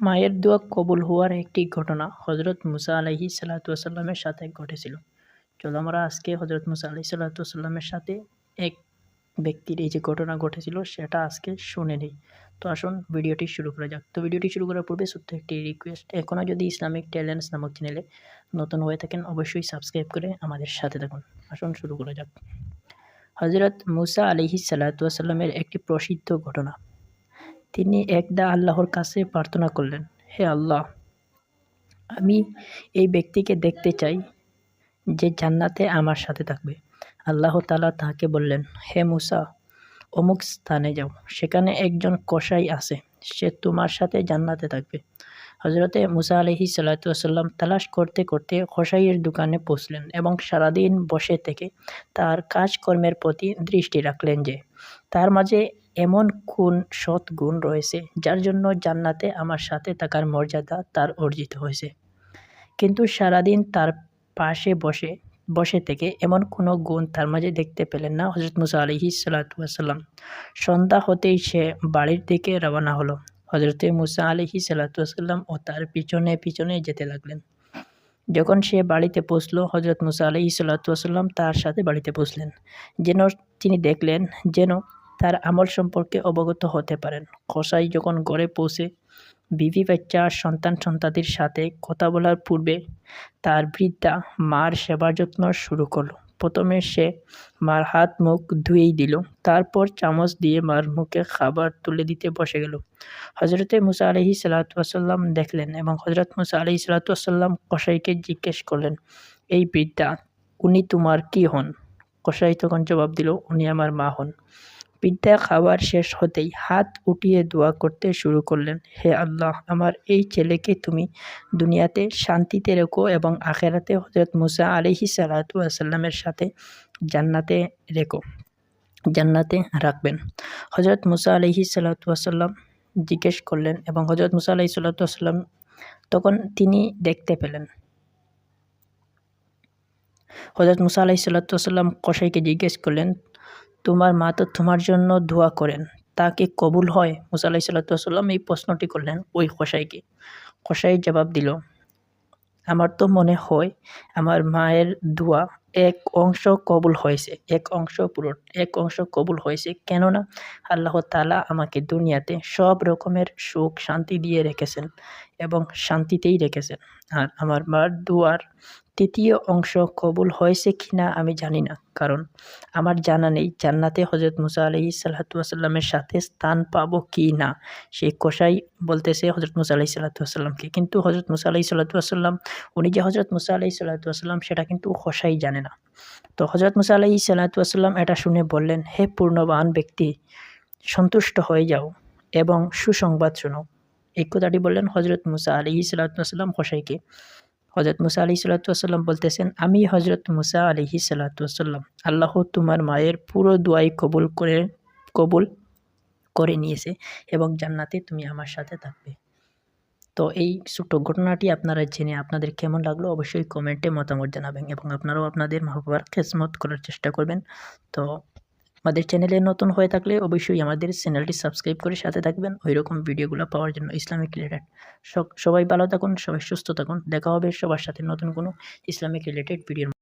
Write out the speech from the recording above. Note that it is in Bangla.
মায়ের দোয়া কবুল হওয়ার একটি ঘটনা হজরত মুসা আলাইহি সাল্লাতামের সাথে ঘটেছিল। চলো আমরা আজকে হজরত মুসা আলাহি সাল্লাতামের সাথে এক ব্যক্তির এই যে ঘটনা ঘটেছিল সেটা আজকে শুনে নিই। তো আসুন ভিডিওটি শুরু করা যাক। তো ভিডিওটি শুরু করার পূর্বে সত্য একটি রিকোয়েস্ট এখনও যদি ইসলামিক ট্যালেন্টস নামক চ্যানেলে নতুন হয়ে থাকেন অবশ্যই সাবস্ক্রাইব করে আমাদের সাথে থাকুন। আসুন শুরু করা যাক। হজরত মুসা আলিহি সাল্লাতামের একটি প্রসিদ্ধ ঘটনা। তিনি একদা আল্লাহর কাছে প্রার্থনা করলেন, হে আল্লাহ, আমি এই ব্যক্তিকে দেখতে চাই যে জান্নাতে আমার সাথে থাকবে। আল্লাহ তালা তাহাকে বললেন, হে মুসা, অমুক স্থানে যাও, সেখানে একজন কসাই আছে, সে তোমার সাথে জান্নাতে থাকবে। হজরতে মুসা আলহি সাল্লাতাম তালাশ করতে করতে কসাইয়ের দোকানে পৌঁছলেন এবং সারাদিন বসে থেকে তার কাজকর্মের প্রতি দৃষ্টি রাখলেন যে, তার মাঝে এমন কোন সৎ গুণ রয়েছে, যার জন্য জান্নাতে আমার সাথে থাকার মর্যাদা তার অর্জিত হয়েছে। কিন্তু সারাদিন তার পাশে বসে বসে থেকে এমন কোনো গুণ তার মাঝে দেখতে পেলেন না হজরত মুসা আলহি সাল্লাতাম সন্ধ্যা হতেই সে বাড়ির দিকে রওনা হলো। হজরতে মুসা আলহি সাল্লাতাম ও তার পিছনে পিছনে যেতে লাগলেন। যখন সে বাড়িতে পৌঁছলো হজরত মুসা আলহি সাল্লাতাম তার সাথে বাড়িতে পৌঁছলেন। যেন তিনি দেখলেন যেন তার আমল সম্পর্কে অবগত হতে পারেন। কসাই যখন ঘরে পৌঁছে, বিবি বাচ্চা সন্তান সন্তাতির সাথে কথা বলার পূর্বে তার বৃদ্ধা মার সেবার যত্ন শুরু করল। প্রথমে সে মার হাত, মুখ ধুয়েই দিল। তারপর চামচ দিয়ে মার মুখে খাবার তুলে দিতে বসে গেল। হজরতে মুসা আলহি সাল্লাতাম দেখলেন এবং হজরত মুসা আলহি সাল্লাতাম কসাইকে জিজ্ঞেস করলেন, এই বৃদ্ধা, উনি তোমার কি হন? কসাই তখন জবাব দিল, উনি আমার মা হন। বিদ্যা খাবার শেষ হতেই হাত উঠিয়ে দোয়া করতে শুরু করলেন, হে আল্লাহ, আমার এই ছেলেকে তুমি দুনিয়াতে শান্তিতে রেখো এবং আখেরাতে হজরত মুসা আলিহি সালাতামের সাথে জান্নাতে রেখো, জান্নাতে রাখবেন। হজরত মুসা আলহি সাল্লাতাম জিজ্ঞেস করলেন এবং হজরত মুসা আলহি সাল্লাতাম তখন তিনি দেখতে পেলেন। হজরত মুসা আলাহি সাল্লাতাম কসাইকে জিজ্ঞেস করলেন তোমার মা তো তোমার জন্য দোয়া করেন। তা কি কবুল হয়। মুসা আলাহি সাল্লাম এই প্রশ্নটি করলেন ওই কসাইকে কসাই জবাব দিল, আমার তো মনে হয় আমার মায়ের দোয়া এক অংশ কবুল হয়েছে, এক অংশ পুরো, এক অংশ কবুল হয়েছে। কেননা আল্লাহ তালা আমাকে দুনিয়াতে সব রকমের সুখ শান্তি দিয়ে রেখেছেন। এবং শান্তিতেই রেখেছেন। আর আমার মার দুয়ার তৃতীয় অংশ কবুল হয়েছে কি না আমি জানি না। কারণ আমার জানা নেই জান্নাতে হজরত মুসা আলহি সাল্লাতামের সাথে স্থান পাবো কি না। সেই কষাই বলতেছে হজরত মুসা আলহি সাল্লাতামকে কিন্তু হজরত মুসা আলহি সাল্লাতাম উনি যে হজরত মুসা আলহি সাল্লাতাম সেটা কিন্তু কষাই জানে না। তো হজরত মুসা আলহি সাল্লাতাম এটা শুনে বললেন, হে পূর্ণবান ব্যক্তি, সন্তুষ্ট হয়ে যাও এবং সুসংবাদ শোনো এই কথাটি বললেন হজরত মুসা আলী সাল্লাতাম কসাইকে হজরত মুসা আলি সাল্লাতাম বলতেছেন আমি হজরত মুসা আলিহি সাল্লাতাম আল্লাহ তোমার মায়ের পুরো দোয়াই কবুল করে কবুল করে নিয়েছে এবং জান্নাতে তুমি আমার সাথে থাকবে। তো এই ছোট্ট ঘটনাটি আপনারা জেনে আপনাদের কেমন লাগল অবশ্যই কমেন্টে মতামত জানাবেন এবং আপনারাও আপনাদের মা বাবার খেসমত করার চেষ্টা করবেন। তো আমাদের চ্যানেলে নতুন হয়ে থাকলে অবশ্যই আমাদের চ্যানেলটি সাবস্ক্রাইব করে সাথে থাকবেন। ওই রকম ভিডিওগুলো পাওয়ার জন্য ইসলামিক রিলেটেড সবাই ভালো থাকুন, সবাই সুস্থ থাকুন। দেখা হবে সবার সাথে নতুন কোনো ইসলামিক রিলেটেড ভিডিও